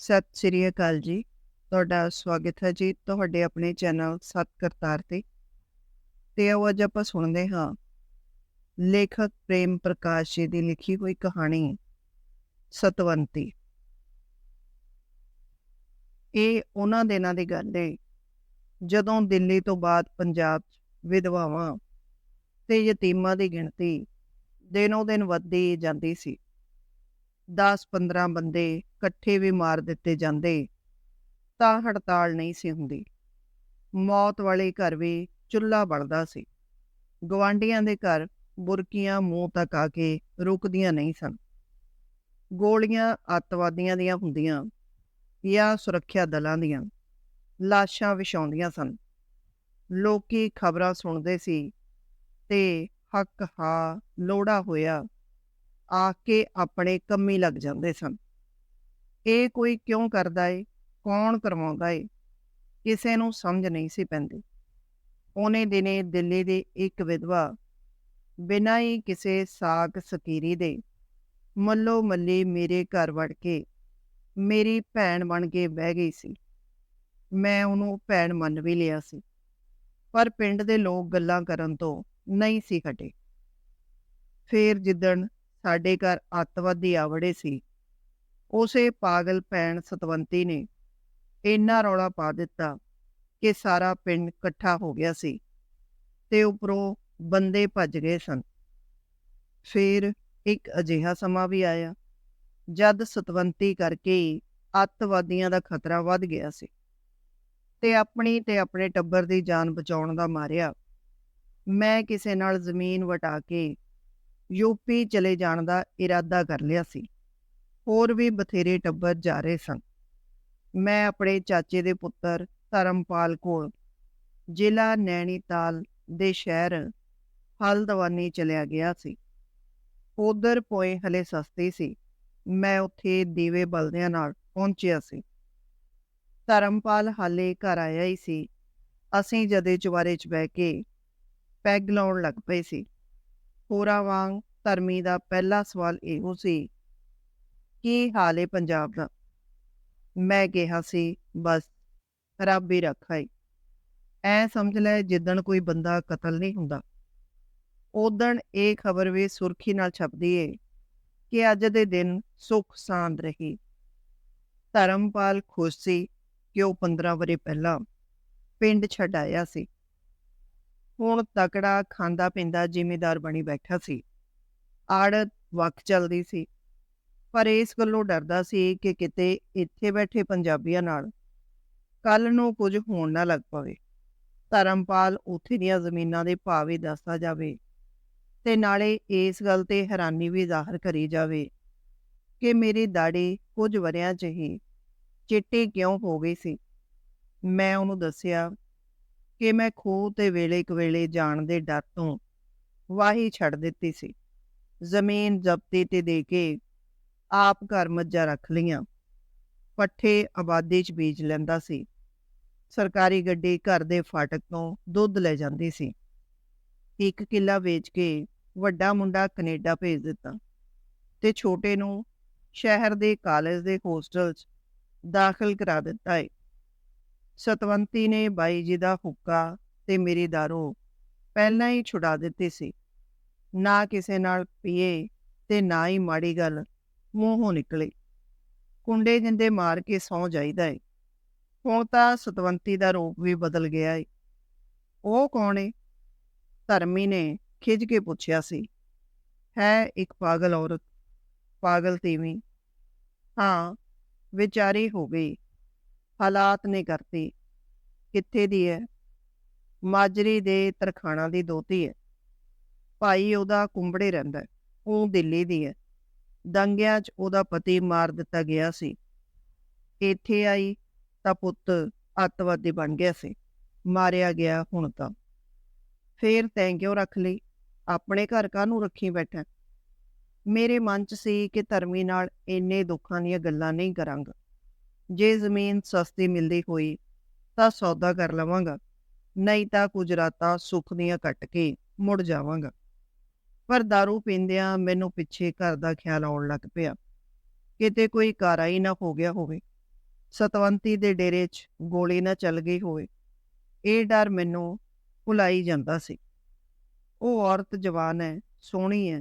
ਸਤਿ ਸ੍ਰੀ ਅਕਾਲ ਜੀ। ਤੁਹਾਡਾ ਸਵਾਗਤ ਹੈ ਜੀ ਤੁਹਾਡੇ ਆਪਣੇ ਚੈਨਲ ਸਤ ਕਰਤਾਰ ਤੇ। ਤੇ ਆਓ ਅੱਜ ਆਪਾਂ ਸੁਣਦੇ ਹਾਂ। ਲੇਖਕ ਪ੍ਰੇਮ ਪ੍ਰਕਾਸ਼ ਜੀ ਦੀ ਲਿਖੀ ਹੋਈ ਕਹਾਣੀ, ਸਤਵੰਤੀ। ਇਹ ਉਹਨਾਂ ਦਿਨਾਂ ਦੀ ਗੱਲ ਹੈ ਜਦੋਂ ਦਿੱਲੀ ਤੋਂ ਬਾਅਦ ਪੰਜਾਬ 'ਚ ਵਿਧਵਾਵਾਂ ਤੇ ਯਤੀਮਾਂ ਦੀ ਗਿਣਤੀ ਦਿਨੋ ਦਿਨ ਵੱਧਦੀ ਜਾਂਦੀ ਸੀ। 10-15 ਬੰਦੇ ਇਕੱਠੇ ਵੀ ਮਾਰ ਦਿੱਤੇ ਜਾਂਦੇ, ਤਾਂ ਹੜਤਾਲ ਨਹੀਂ ਸੀ ਹੁੰਦੀ। ਮੌਤ ਵਾਲੇ ਘਰ ਵੀ ਚੁੱਲ੍ਹਾ ਬਲਦਾ ਸੀ। ਗਵਾਂਡੀਆਂ ਦੇ ਘਰ ਬੁਰਕੀਆਂ ਮੂੰਹ ਤੱਕ ਆ ਕੇ ਰੁਕਦੀਆਂ ਨਹੀਂ ਸਨ। ਗੋਲੀਆਂ ਅੱਤਵਾਦੀਆਂ ਦੀਆਂ ਹੁੰਦੀਆਂ ਜਾਂ ਸੁਰੱਖਿਆ ਦਲਾਂ ਦੀਆਂ ਲਾਸ਼ਾਂ ਵਿਛਾਉਂਦੀਆਂ ਸਨ। ਲੋਕੀ ਖਬਰਾਂ ਸੁਣਦੇ ਸੀ ਤੇ ਹੱਕ ਹਾ ਲੋੜਾ ਹੋਇਆ ਆ ਕੇ ਆਪਣੇ ਕੰਮੀ ਲੱਗ ਜਾਂਦੇ ਸਨ। ਇਹ ਕੋਈ ਕਿਉਂ ਕਰਦਾ ਏ? ਕੌਣ ਕਰਵਾਉਂਦਾ ਏ? ਕਿਸੇ ਨੂੰ ਸਮਝ ਨਹੀਂ ਸੀ ਪੈਂਦੀ। ਉਹਨੇ ਦਿਨੇ ਦਿੱਲੀ ਦੇ ਇੱਕ ਵਿਧਵਾ ਬਿਨਾਂ ਹੀ ਕਿਸੇ ਸਾਕ ਸਕੀਰੀ ਦੇ ਮੱਲੋ ਮੱਲੀ ਮੇਰੇ ਘਰ ਵੜ ਕੇ ਮੇਰੀ ਭੈਣ ਬਣ ਕੇ ਬਹਿ ਗਈ ਸੀ। ਮੈਂ ਉਹਨੂੰ ਭੈਣ ਮੰਨ ਵੀ ਲਿਆ ਸੀ। ਪਰ ਪਿੰਡ ਦੇ ਲੋਕ ਗੱਲਾਂ ਕਰਨ ਤੋਂ ਨਹੀਂ ਸੀ ਹਟੇ। ਫੇਰ ਜਿੱਦਣ ਸਾਡੇ ਘਰ ਅੱਤਵਾਦੀ ਆਵੜੇ ਸੀ। ਉਸੇ ਪਾਗਲ ਭੈਣ ਸਤਵੰਤੀ ਨੇ ਇੰਨਾ ਰੌਲਾ ਪਾ ਦਿੱਤਾ ਕਿ ਸਾਰਾ ਪਿੰਡ ਇਕੱਠਾ ਹੋ ਗਿਆ ਸੀ ਤੇ ਉਪਰੋਂ ਬੰਦੇ ਭੱਜ ਗਏ ਸਨ। ਫਿਰ ਇੱਕ ਅਜਿਹਾ ਸਮਾਂ ਵੀ ਆਇਆ ਜਦ ਸਤਵੰਤੀ ਕਰਕੇ ਅੱਤਵਾਦੀਆਂ ਦਾ ਖਤਰਾ ਵੱਧ ਗਿਆ ਸੀ ਤੇ ਆਪਣੀ ਤੇ ਆਪਣੇ ਟੱਬਰ ਦੀ ਜਾਨ ਬਚਾਉਣ ਦਾ ਮਾਰਿਆ। ਮੈਂ ਕਿਸੇ ਨਾਲ ਜ਼ਮੀਨ ਵਟਾ ਕੇ ਯੂਪੀ ਚਲੇ ਜਾਣ ਦਾ ਇਰਾਦਾ ਕਰ ਲਿਆ ਸੀ। ਹੋਰ ਵੀ ਬਥੇਰੇ ਟੱਬਰ ਜਾ ਰਹੇ ਸਨ। ਮੈਂ ਆਪਣੇ ਚਾਚੇ ਦੇ ਪੁੱਤਰ ਧਰਮਪਾਲ ਕੋਲ ਜ਼ਿਲ੍ਹਾ ਨੈਣੀਤਾਲ ਦੇ ਸ਼ਹਿਰ ਹਲਦਵਾਨੀ ਚਲਿਆ ਗਿਆ ਸੀ। ਉਧਰ ਪੋਏ ਹਲੇ ਸਸਤੀ ਸੀ। ਮੈਂ ਉੱਥੇ ਦੀਵੇ ਬਲਦਿਆਂ ਨਾਲ ਪਹੁੰਚਿਆ ਸੀ। ਧਰਮਪਾਲ ਹਾਲੇ ਘਰ ਆਇਆ ਹੀ ਸੀ। ਅਸੀਂ ਜਦੇ ਚੁਬਾਰੇ 'ਚ ਬਹਿ ਕੇ ਪੈਗ ਲਾਉਣ ਲੱਗ ਪਏ ਸੀ। ਹੋਰਾਂ ਵਾਂਗ ਧਰਮੀ ਦਾ ਪਹਿਲਾ ਸਵਾਲ ਇਹੋ ਸੀ, ਕੀ ਹਾਲ ਏ ਪੰਜਾਬ ਦਾ? ਮੈਂ ਕਿਹਾ ਸੀ, ਬਸ, ਰੱਬ ਹੀ ਰੱਖਾਈ ਐ ਸਮਝ ਲੈ ਜਿੱਦਣ ਕੋਈ ਬੰਦਾ ਕਤਲ ਨਹੀਂ ਹੁੰਦਾ। ਉਦਣ ਇਹ ਖਬਰ ਵੀ ਸੁਰਖੀ ਨਾਲ ਛਪਦੀ ਏ ਕਿ ਅੱਜ ਦੇ ਦਿਨ ਸੁਖ ਸਾਂਦ ਰਹੀ। ਧਰਮਪਾਲ ਖੁਸ਼ ਸੀ ਕਿ ਉਹ 15 ਵਰੇ ਪਹਿਲਾਂ ਪਿੰਡ ਛੱਡ ਆਇਆ ਸੀ। ਹੁਣ ਤਕੜਾ ਖਾਂਦਾ ਪਿੰਦਾ ਜ਼ਿੰਮੇਦਾਰ ਬਣੀ ਬੈਠਾ ਸੀ। ਆੜਤ ਵਕ ਚੱਲਦੀ ਸੀ। ਪਰ ਇਸ ਗੱਲੋਂ ਡਰਦਾ ਸੀ ਕਿ ਕਿਤੇ ਇੱਥੇ ਬੈਠੇ ਪੰਜਾਬੀਆਂ ਨਾਲ ਕੱਲ ਨੂੰ ਕੁਝ ਹੋਣ ਨਾ ਲੱਗ ਪਵੇ। ਧਰਮਪਾਲ ਉੱਥੇ ਦੀਆਂ ਜ਼ਮੀਨਾਂ ਦੇ ਭਾਅ ਵੀ ਦੱਸਦਾ ਜਾਵੇ ਤੇ ਨਾਲੇ ਇਸ ਗੱਲ ਤੇ ਹੈਰਾਨੀ ਵੀ ਜ਼ਾਹਰ ਕਰੀ ਜਾਵੇ ਕਿ ਮੇਰੀ ਦਾੜੀ ਕੁਝ ਵਰਿਆਂ 'ਚ ਹੀ ਚਿੱਟੀ ਕਿਉਂ ਹੋ ਗਈ ਸੀ। ਮੈਂ ਉਹਨੂੰ ਦੱਸਿਆ ਕਿ ਮੈਂ ਖੂਹ ਤੇ ਵੇਲੇ ਕਵੇਲੇ ਜਾਣ ਦੇ ਡਰ ਤੋਂ ਵਾਹੀ ਛੱਡ ਦਿੱਤੀ ਸੀ। ਜ਼ਮੀਨ ਜ਼ਬਤੀ ਤੇ ਦੇ ਕੇ ਆਪ ਘਰ ਮੱਝਾਂ ਰੱਖ ਲੀਆਂ ਪੱਠੇ ਆਬਾਦੀ 'ਚ ਬੀਜ ਲੈਂਦਾ ਸੀ। ਸਰਕਾਰੀ ਗੱਡੀ ਘਰ ਦੇ ਫਾਟਕ ਤੋਂ ਦੁੱਧ ਲੈ ਜਾਂਦੀ ਸੀ। ਇੱਕ ਕਿੱਲਾ ਵੇਚ ਕੇ ਵੱਡਾ ਮੁੰਡਾ ਕੈਨੇਡਾ ਭੇਜ ਦਿੱਤਾ ਤੇ ਛੋਟੇ ਨੂੰ ਸ਼ਹਿਰ ਦੇ ਕਾਲਜ ਦੇ ਹੋਸਟਲ 'ਚ ਦਾਖਲ ਕਰਾ ਦਿੱਤਾ ਏ। ਸਤਵੰਤੀ ਨੇ ਬਾਈ ਜੀ ਦਾ ਹੁੱਕਾ ਤੇ ਮੇਰੀ ਦਾਰੂ ਪਹਿਲਾਂ ਹੀ ਛੁਡਾ ਦਿੱਤੀ ਸੀ। ਨਾ ਕਿਸੇ ਨਾਲ ਪੀਏ ਤੇ ਨਾ ਹੀ ਮਾੜੀ ਗੱਲ ਮੂੰਹੋਂ ਨਿਕਲੇ। ਕੁੰਡੇ ਜਿੰਦੇ ਮਾਰ ਕੇ ਸੌ ਜਾਈਦਾ ਏ। ਹੁਣ ਤਾਂ ਸਤਵੰਤੀ ਦਾ ਰੂਪ ਵੀ ਬਦਲ ਗਿਆ ਏ। ਉਹ ਕੌਣ ਏ? ਧਰਮੀ ਨੇ ਖਿੱਚ ਕੇ ਪੁੱਛਿਆ ਸੀ। ਹੈ ਇੱਕ ਪਾਗਲ ਔਰਤ। ਪਾਗਲ ਤੀਵੀਂ। ਹਾਂ, ਵਿਚਾਰੀ ਹੋ ਗਈ। ਹਾਲਾਤ ਨੇ ਕਰਤੀ। ਕਿੱਥੇ ਦੀ ਹੈ ਮਾਜਰੀ ਦੇ ਤਰਖਾਣਾ ਦੀ ਦੋਤੀ ਹੈ ਭਾਈ ਉਹਦਾ ਕੁੰਬੜੇ ਰਹਿੰਦਾ, ਉਹ ਦਿੱਲੀ ਦੀ ਹੈ ਦੰਗਿਆਂ 'ਚ ਉਹਦਾ ਪਤੀ ਮਾਰ ਦਿੱਤਾ ਗਿਆ ਸੀ। ਇੱਥੇ ਆਈ ਤਾਂ ਪੁੱਤ ਅੱਤਵਾਦੀ ਬਣ ਗਿਆ ਸੀ। ਮਾਰਿਆ ਗਿਆ ਹੁਣ ਤਾਂ। ਫੇਰ ਤੈਂ ਕਿਉਂ ਰੱਖ ਲਈ? ਆਪਣੇ ਘਰ ਕਾਹਨੂੰ ਰੱਖੀ ਬੈਠਾ? ਮੇਰੇ ਮਨ 'ਚ ਸੀ ਕਿ ਧਰਮੀ ਨਾਲ ਇੰਨੇ ਦੁੱਖਾਂ ਦੀਆਂ ਗੱਲਾਂ ਨਹੀਂ ਕਰਾਂਗਾ। ਜੇ ਜ਼ਮੀਨ ਸਸਤੀ ਮਿਲਦੀ ਹੋਈ ਤਾਂ ਸੌਦਾ ਕਰ ਲਵਾਂਗਾ, ਨਹੀਂ ਤਾਂ ਕੁਝ ਰਾਤਾਂ ਸੁੱਖ ਦੀਆਂ ਕੱਟ ਕੇ ਮੁੜ ਜਾਵਾਂਗਾ। ਪਰ दारू ਪੀਂਦਿਆਂ ਮੈਨੂੰ ਪਿੱਛੇ ਘਰ ਦਾ ਖਿਆਲ ਆਉਣ ਲੱਗ ਪਿਆ। ਕਿਤੇ ਕੋਈ ਕਾਰਾ ਹੀ ਨਾ ਹੋ ਗਿਆ ਹੋਵੇ। ਸਤਵੰਤੀ ਦੇ ਡੇਰੇ 'ਚ ਗੋਲੀ ਨਾ ਚੱਲ ਗਈ ਹੋਵੇ। ਇਹ ਡਰ ਮੈਨੂੰ ਭੁਲਾਈ ਜਾਂਦਾ ਸੀ। ਉਹ ਔਰਤ ਜਵਾਨ ਹੈ, ਸੋਹਣੀ ਹੈ,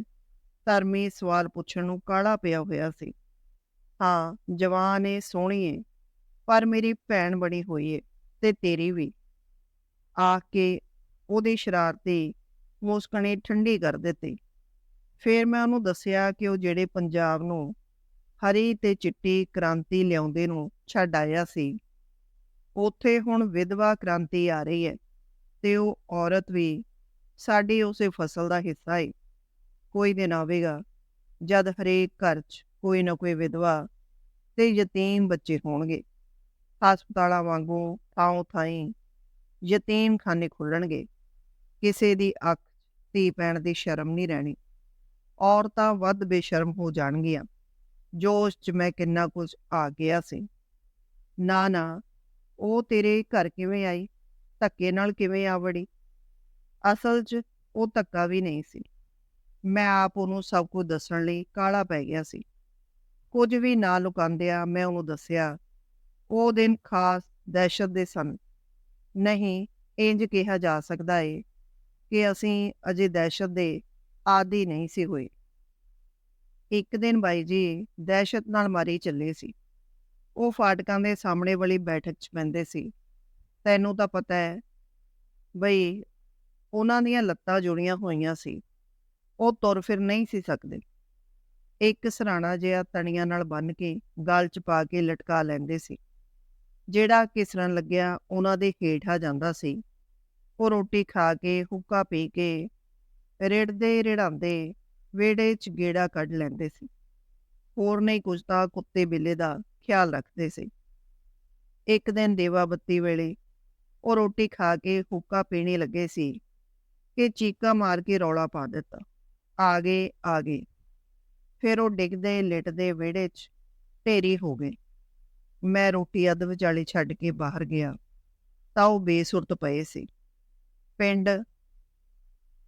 ਧਰਮੀ ਸਵਾਲ ਪੁੱਛਣ ਨੂੰ ਕਾਲਾ ਪਿਆ ਹੋਇਆ ਸੀ। ਹਾਂ, ਜਵਾਨ ਏ, ਸੋਹਣੀ ਏ, ਪਰ ਮੇਰੀ ਭੈਣ ਬਣੀ ਹੋਈ ਏ ਤੇ ਤੇਰੀ ਵੀ। ਆ ਕੇ ਉਹਦੀ ਸ਼ਰਾਰਤੀ ਮੁਸਕਣੇ ਠੰਡੀ ਕਰ ਦਿੱਤੀ। ਫਿਰ ਮੈਂ ਉਹਨੂੰ ਦੱਸਿਆ ਕਿ ਉਹ ਜਿਹੜੇ ਪੰਜਾਬ ਨੂੰ ਹਰੀ ਤੇ ਚਿੱਟੀ ਕ੍ਰਾਂਤੀ ਲਿਆਉਂਦੇ ਨੂੰ ਛੱਡ ਆਇਆ ਸੀ, ਉੱਥੇ ਹੁਣ ਵਿਧਵਾ ਕ੍ਰਾਂਤੀ ਆ ਰਹੀ ਹੈ ਤੇ ਉਹ ਔਰਤ ਵੀ ਸਾਡੀ ਉਸੇ ਫਸਲ ਦਾ ਹਿੱਸਾ ਏ। ਕੋਈ ਦਿਨ ਆਵੇਗਾ ਜਦ ਹਰੇਕ ਘਰ 'ਚ ਕੋਈ ਨਾ ਕੋਈ ਵਿਧਵਾ ਤੇ ਯਤੀਮ ਬੱਚੇ ਹੋਣਗੇ। ਹਸਪਤਾਲਾਂ ਵਾਂਗੂ ਥਾਂ ਥਾਈਂ ਯਤੀਮ ਖਾਨੇ ਖੁੱਲਣਗੇ। ਕਿਸੇ ਦੀ ਅੱਖ, ਧੀ ਪੈਣ ਦੀ ਸ਼ਰਮ ਨਹੀਂ ਰਹਿਣੀ। ਔਰਤਾਂ ਵੱਧ ਬੇਸ਼ਰਮ ਹੋ ਜਾਣਗੀਆਂ। ਜੋਸ਼ 'ਚ ਮੈਂ ਕਿੰਨਾ ਕੁਝ ਆ ਗਿਆ ਸੀ। ਨਾ ਨਾ, ਉਹ ਤੇਰੇ ਘਰ ਕਿਵੇਂ ਆਈ? ਧੱਕੇ ਨਾਲ ਕਿਵੇਂ ਆ ਵੜੀ? ਅਸਲ 'ਚ ਉਹ ਧੱਕਾ ਵੀ ਨਹੀਂ ਸੀ। ਮੈਂ ਆਪ ਉਹਨੂੰ ਸਭ ਕੁਝ ਦੱਸਣ ਲਈ ਕਾਲਾ ਪੈ ਗਿਆ ਸੀ। ਕੁਝ ਵੀ ਨਾ ਲੁਕਾਉਂਦਿਆਂ ਮੈਂ ਉਹਨੂੰ ਦੱਸਿਆ, ਉਹ ਦਿਨ ਖਾਸ ਦਹਿਸ਼ਤ ਦੇ ਸਨ। ਨਹੀਂ, ਇੰਜ ਕਿਹਾ ਜਾ ਸਕਦਾ ਏ ਕਿ ਅਸੀਂ ਅਜੇ ਦਹਿਸ਼ਤ ਦੇ ਆਦੀ ਨਹੀਂ ਸੀ ਹੋਏ। ਇੱਕ ਦਿਨ ਬਾਈ ਜੀ ਦਹਿਸ਼ਤ ਨਾਲ ਮਾਰੀ ਚੱਲੇ ਸੀ। ਉਹ ਫਾਟਕਾਂ ਦੇ ਸਾਹਮਣੇ ਵਾਲੀ ਬੈਠਕ 'ਚ ਪੈਂਦੇ ਸੀ। ਤੈਨੂੰ ਤਾਂ ਪਤਾ ਹੈ ਬਈ, ਉਹਨਾਂ ਦੀਆਂ ਲੱਤਾਂ ਜੁੜੀਆਂ ਹੋਈਆਂ ਸੀ। ਉਹ ਤੁਰ ਫਿਰ ਨਹੀਂ ਸੀ ਸਕਦੇ। ਇੱਕ ਸਰਾਣਾ ਜਿਹਾ ਤਣੀਆਂ ਨਾਲ ਬੰਨ ਕੇ ਗਲ 'ਚ ਪਾ ਕੇ ਲਟਕਾ ਲੈਂਦੇ ਸੀ। ਜਿਹੜਾ ਕਿਸਰਨ ਲੱਗਿਆ, ਉਹਨਾਂ ਦੇ ਹੇਠਾਂ ਜਾਂਦਾ ਸੀ। ਉਹ ਰੋਟੀ ਖਾ ਕੇ, ਹੁੱਕਾ ਪੀ ਕੇ ਰਿੜਦੇ ਰਿੜਾਉਂਦੇ ਵਿਹੜੇ 'ਚ ਗੇੜਾ ਕੱਢ ਲੈਂਦੇ ਸੀ। ਹੋਰ ਨਹੀਂ ਕੁਝ ਤਾਂ ਕੁੱਤੇ ਬਿੱਲੇ ਦਾ ਖਿਆਲ ਰੱਖਦੇ ਸੀ। ਇੱਕ ਦਿਨ ਦੇਵਾ ਬੱਤੀ ਵੇਲੇ ਉਹ ਰੋਟੀ ਖਾ ਕੇ ਹੁੱਕਾ ਪੀਣੇ ਲੱਗੇ ਸੀ ਕਿ ਚੀਕਾ ਮਾਰ ਕੇ ਰੌਲਾ ਪਾ ਦਿੱਤਾ। ਆ ਗਏ ਆ ਗਏ। ਫਿਰ ਉਹ ਡਿੱਗਦੇ ਲਿਟਦੇ ਵਿਹੜੇ 'ਚ ਢੇਰੀ ਹੋ ਗਏ ਮੈਂ ਰੋਟੀ ਅੱਧ ਵਿਚਾਲੇ ਛੱਡ ਕੇ ਬਾਹਰ ਗਿਆ ਤਾਂ ਉਹ ਬੇਸੁਰਤ ਪਏ ਸੀ। ਪਿੰਡ